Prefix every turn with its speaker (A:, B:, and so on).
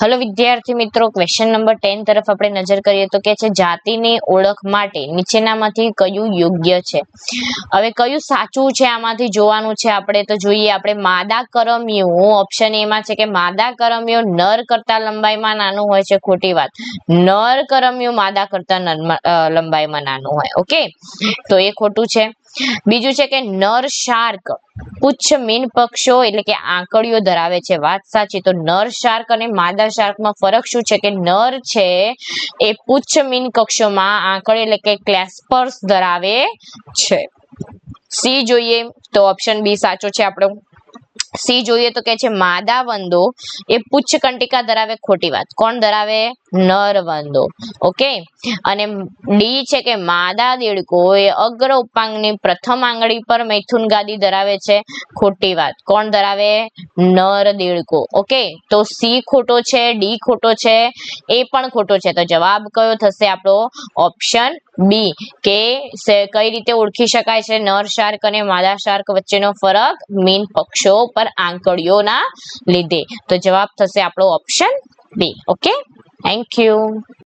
A: Hello વિદ્યાર્થી મિત્રો question number ten તરફ આપણે નજર કરીએ તો કે છે, જાતિની ઓળખ માટે નીચેનામાંથી કયું યોગ્ય છે? હવે કયું સાચું છે આમાંથી જોવાનું છે આપણે તો જોઈએ, આપણે માદા કરમિયો ઓપ્શન એમાં છે કે માદા કરમિયો નર કરતા લંબાઈમાં નાનું હોય છે, ખોટી વાત. નર કરમિયો માદા કરતા લંબાઈમાં નાનું હોય, ઓકે? તો એ ખોટું છે. બીજું છે કે નર શાર્ક. પુચ્છ મીન પક્ષો એટલે કે આંકડીઓ ધરાવે છે. વાત સાચી. તો નર શાર્ક અને માદા શાર્કમાં ફરક શું છે કે નર છે એ પુચ્છ મીન કક્ષોમાં આંકડી એટલે કે ક્લેસ્પર્સ ધરાવે છે. સી જોઈએ તો ઓપ્શન બી સાચો છે આપણો. સી જોઈએ તો કે છે, માદા વંદો, એ પુચ્છ કંટિકા ધરાવે ખોટી વાત. કોણ ધરાવે? નર વંદો. ઓકે? અને ડી છે કે, માદા દેડકો, એ અગ્ર ઉપાંગની પ્રથમ આંગળી પર મૈથુન ગાદી ધરાવે છે, ખોટી વાત. કોણ ધરાવે? નર દેડકો. ઓકે? તો સી ખોટો છે, ડી ખોટો છે, એ પણ ખોટો છે. તો જવાબ કયો થશે આપણો? ઓપ્શન બી, કે કઈ રીતે ઓળખી શકાય છે? નર શાર્ક અને માદા શાર્ક વચ્ચેનો ફરક મીન પક્ષો પર આંકડીઓના લીધે. તો જવાબ થશે આપણો option B. Okay? Thank you